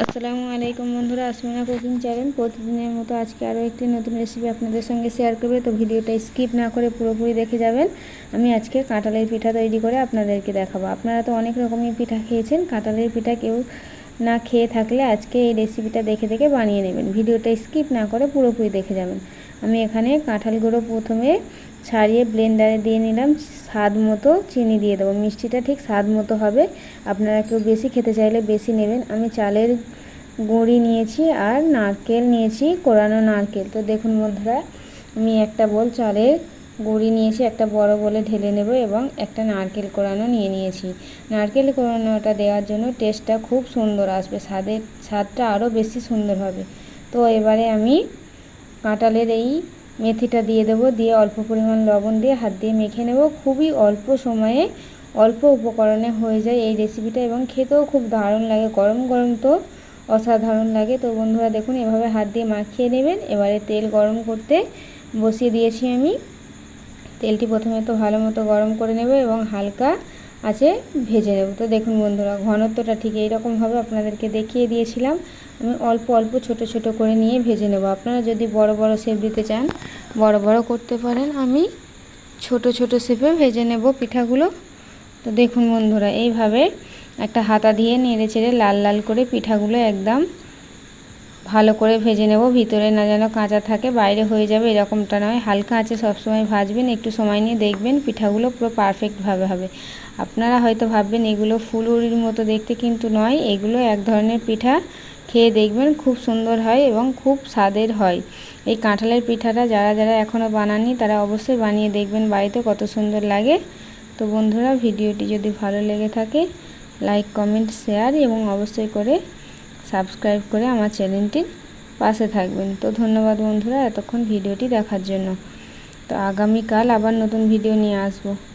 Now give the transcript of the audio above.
আসসালামু আলাইকুম বন্ধুরা, আসমিনা কুকিং চ্যানেল। প্রতিদিনের মতো আজকে আরও একটি নতুন রেসিপি আপনাদের সঙ্গে শেয়ার করবে। তো ভিডিওটা স্কিপ না করে পুরোপুরি দেখে যাবেন। আমি আজকে কাঁটালের পিঠা তৈরি করে আপনাদেরকে দেখাবো। আপনারা তো অনেক রকমই পিঠা খেয়েছেন কাঁটালের পিঠা কেউ না খেয়ে থাকলে আজকে এই রেসিপিটা দেখে দেখে বানিয়ে নেবেন। ভিডিওটা স্কিপ না করে পুরোপুরি দেখে যাবেন। আমি এখানে কাঁঠাল গুঁড়ো প্রথমে ছাড়িয়ে ব্লেন্ডারে দিয়ে নিলাম, স্বাদ মতো চিনি দিয়ে দেবো। মিষ্টিটা ঠিক স্বাদ মতো হবে। আপনারা কেউ বেশি খেতে চাইলে বেশি নেবেন। আমি চালের গুঁড়ি নিয়েছি আর নারকেল নিয়েছি, কোরানো নারকেল। তো দেখুন বন্ধুরা, আমি একটা বল চালের গুঁড়ি নিয়েছি, একটা বড় বলে ঢেলে নেব এবং একটা নারকেল কোরানো নিয়ে নিয়েছি। নারকেল কোরানোটা দেওয়ার জন্য টেস্টটা খুব সুন্দর আসবে, স্বাদের, স্বাদটা আরও বেশি সুন্দর হবে। তো এবারে আমি কাঁঠালের এই মেথিটা দিয়ে দেবো, দিয়ে অল্প পরিমাণ লবণ দিয়ে হাত দিয়ে মেখে নেব। খুবই অল্প সময়ে অল্প উপকরণে হয়ে যায় এই রেসিপিটা এবং খেতেও খুব দারুণ লাগে, গরম গরম তো অসাধারণ লাগে। তো বন্ধুরা দেখুন, এভাবে হাত দিয়ে মাখিয়ে নেবেন। এবারে তেল গরম করতে বসিয়ে দিয়েছি আমি। তেলটি প্রথমে তো ভালো মতো গরম করে নেব এবং হালকা আছে, ভেজে নেব। তো দেখুন বন্ধুরা, ঘনত্বটা ঠিক এইরকমভাবে আপনাদেরকে দেখিয়ে দিয়েছিলাম। আমি অল্প অল্প ছোট ছোট করে নিয়ে ভেজে নেব। আপনারা যদি বড় বড় শেপ দিতে চান, বড় বড় করতে পারেন। আমি ছোট ছোট শেপে ভেজে নেব পিঠাগুলো। তো দেখুন বন্ধুরা, এইভাবে একটা হাতা দিয়ে নেড়ে চেড়ে লাল লাল করে পিঠাগুলো একদম ভালো করে ভেজে নেব, ভিতরে না যেন কাঁচা থাকে, বাইরে হয়ে যাবে এরকমটা নয়। হালকা আছে সবসময় ভাজবেন, একটু সময় নিয়ে দেখবেন, পিঠাগুলো পুরো পারফেক্টভাবে হবে। আপনারা হয়তো ভাববেন, এগুলো ফুলুরির মতো দেখতে কিন্তু নয়, এগুলো এক ধরনের পিঠা। খেয়ে দেখবেন খুব সুন্দর হয় এবং খুব স্বাদের হয়। এই কাঁঠালের পিঠাটা যারা যারা এখনও বানাননি, তারা অবশ্যই বানিয়ে দেখবেন বাড়িতে, কত সুন্দর লাগে। তো বন্ধুরা, ভিডিওটি যদি ভালো লেগে থাকে লাইক কমেন্ট শেয়ার এবং অবশ্যই করে সাবস্ক্রাইব করে আমার চ্যানেলটির পাশে থাকবেন। তো ধন্যবাদ বন্ধুরা এতক্ষণ ভিডিওটি দেখার জন্য। তো আগামীকাল আবার নতুন ভিডিও নিয়ে আসব।